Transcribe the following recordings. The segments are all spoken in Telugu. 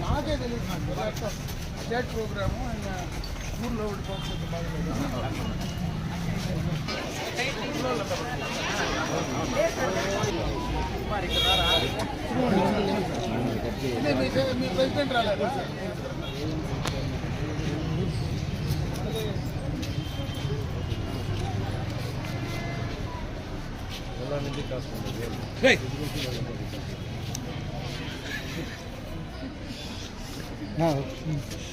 నాకే తెలియదు నాకు స్టేట్ ప్రోగ్రాము ఆయన ఊర్లో ఉండిపోతుంది బాగా మీ ప్రెసిడెంట్ రాలేదు ఓకేనా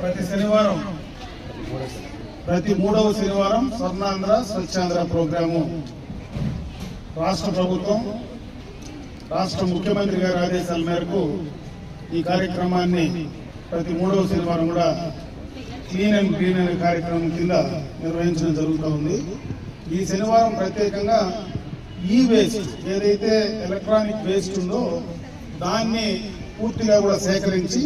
ప్రతి శనివారం ప్రతి మూడవ శనివారం స్వర్ణాంధ్ర స్వచ్ఛాంధ్ర ప్రోగ్రాము. రాష్ట్ర ప్రభుత్వం రాష్ట్ర ముఖ్యమంత్రి గారి ఆదేశాల మేరకు ఈ కార్యక్రమాన్ని ప్రతి మూడవ శనివారం కూడా క్లీన్ అండ్ గ్రీన్ అనే కార్యక్రమం కింద నిర్వహించడం జరుగుతూ ఉంది. ఈ శనివారం ప్రత్యేకంగా ఈ వేస్ట్ ఏదైతే ఎలక్ట్రానిక్ వేస్ట్ ఉందో దాన్ని పూర్తిగా కూడా సేకరించి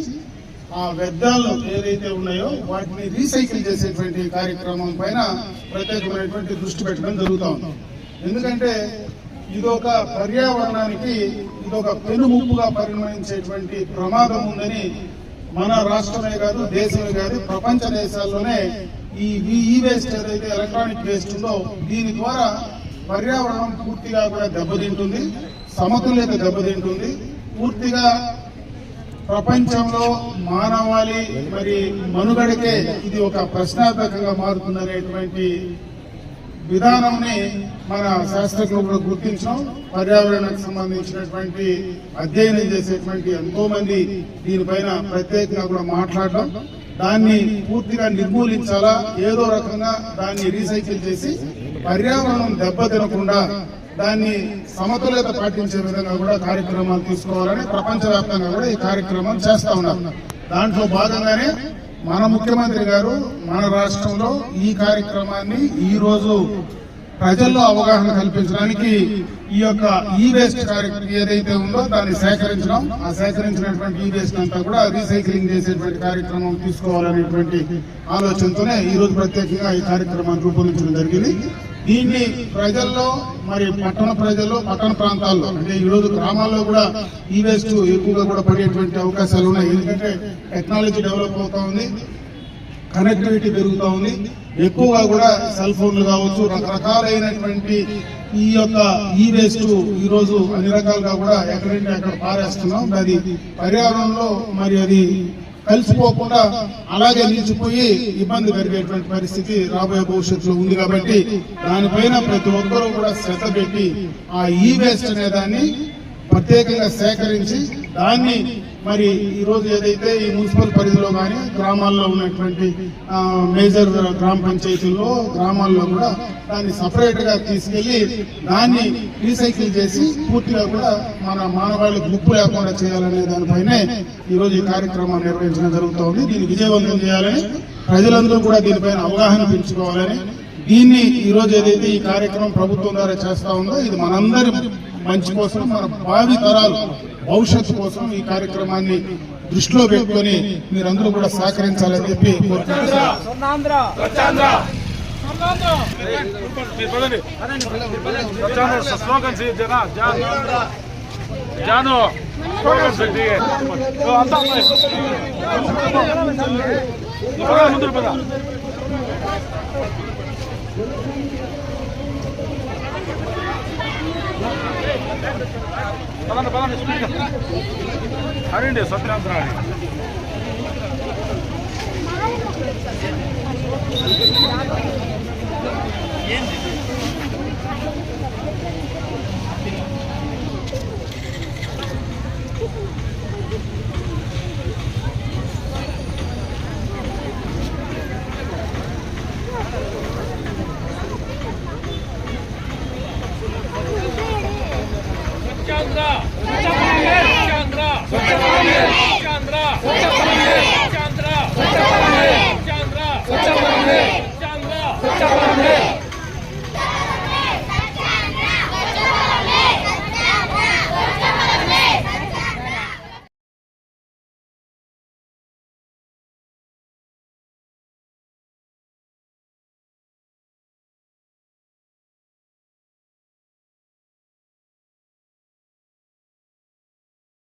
ఆ వ్యర్థాలు ఏదైతే ఉన్నాయో వాటిని రీసైకిల్ చేసేటువంటి కార్యక్రమం పైన ప్రత్యేకమైనటువంటి దృష్టి పెట్టడం జరుగుతూ ఉంది. ఎందుకంటే ఇదొక పర్యావరణానికి ఇదొక పెనుముప్పుగా పరిగణించేటువంటి ప్రమాదం ఉందని మన రాష్ట్రమే కాదు దేశమే కాదు ప్రపంచ దేశాల్లోనే ఈ ఈ వేస్ట్ ఏదైతే ఎలక్ట్రానిక్ వేస్ట్ ఉందో దీని ద్వారా పర్యావరణం పూర్తిగా కూడా దెబ్బతింటుంది సమతుల్యత దెబ్బతింటుంది. పూర్తిగా ప్రపంచంలో మానవాళి మరి మనుగడకే ఇది ఒక ప్రశ్నార్థకంగా మారుతుందనేటువంటి విధానంని మన శాస్త్రజ్ఞులు గుర్తించడం పర్యావరణానికి సంబంధించినటువంటి అధ్యయనం చేసేటువంటి ఎంతో మంది దీనిపైన ప్రత్యేకంగా కూడా మాట్లాడడం దాన్ని పూర్తిగా నిర్మూలించాలా ఏదో రకంగా దాన్ని రీసైకిల్ చేసి పర్యావరణం దెబ్బతినకుండా దాన్ని సమతుల్యత పాటించే విధంగా కూడా కార్యక్రమాలు తీసుకోవాలని ప్రపంచవ్యాప్తంగా కూడా ఈ కార్యక్రమం చేస్తా ఉన్నారు. దాంట్లో భాగంగానే మన ముఖ్యమంత్రి గారు మన రాష్ట్రంలో ఈ కార్యక్రమాన్ని ఈ రోజు ప్రజల్లో అవగాహన కల్పించడానికి ఈ యొక్క ఈ వేస్ట్ కార్యక్రమం ఏదైతే ఉందో దాన్ని సేకరించడం ఆ సేకరించినటువంటి ఈ వేస్ట్ అంతా కూడా రీసైక్లింగ్ చేసేటువంటి కార్యక్రమం తీసుకోవాలనేటువంటి ఆలోచనతోనే ఈ రోజు ప్రత్యేకంగా ఈ కార్యక్రమాన్ని రూపొందించడం జరిగింది. దీన్ని ప్రజల్లో మరి పట్టణ ప్రజల్లో పట్టణ ప్రాంతాల్లో అంటే ఈరోజు గ్రామాల్లో కూడా ఈ వేస్ట్ ఎక్కువగా కూడా పడేటువంటి అవకాశాలు ఉన్నాయి. ఎందుకంటే టెక్నాలజీ డెవలప్ అవుతా ఉంది కనెక్టివిటీ పెరుగుతూ ఉంది. ఎక్కువగా కూడా సెల్ ఫోన్లు కావచ్చు రకరకాలైనటువంటి ఈ యొక్క ఈ వేస్ట్ ఈ రోజు అన్ని రకాలుగా కూడా ఎక్కడంటే అక్కడ పారేస్తున్నాం. అది పర్యావరణంలో మరి అది కలిసిపోకుండా అలాగే నిలిచిపోయి ఇబ్బంది కలిగేటువంటి పరిస్థితి రాబోయే భవిష్యత్తులో ఉంది కాబట్టి దానిపైన ప్రతి ఒక్కరూ కూడా శ్రద్ధ పెట్టి ఆ ఈ వేస్ట్ అనే దాన్ని ప్రత్యేకంగా సేకరించి దాన్ని మరి ఈరోజు ఏదైతే ఈ మున్సిపల్ పరిధిలో కానీ గ్రామాల్లో ఉన్నటువంటి మేజర్ గ్రామ పంచాయతీల్లో గ్రామాల్లో కూడా దాన్ని సపరేట్గా తీసుకెళ్ళి తీసుకెళ్ళి దాన్ని రీసైకిల్ చేసి పూర్తిగా కూడా మన మానవాళికి ముప్పు లేకుండా చేయాలనే దానిపైనే ఈరోజు ఈ కార్యక్రమాన్ని నిర్వహించడం జరుగుతోంది. దీన్ని విజయవంతం చేయాలని ప్రజలందరూ కూడా దీనిపైన అవగాహన పెంచుకోవాలని దీన్ని ఈరోజు ఏదైతే ఈ కార్యక్రమం ప్రభుత్వం ద్వారా చేస్తా ఉందో ఇది మనందరి మంచి కోసం మన భావి తరాలు భవిష్యత్తు కోసం ఈ కార్యక్రమాన్ని దృష్టిలో పెట్టుకొని మీరందరూ కూడా సహకరించాలని చెప్పి జన. జాను. స్లోగన్స్ పదండి పదండి స్పీడ్గా అడండి సత్యనాథరావు ఏంటి?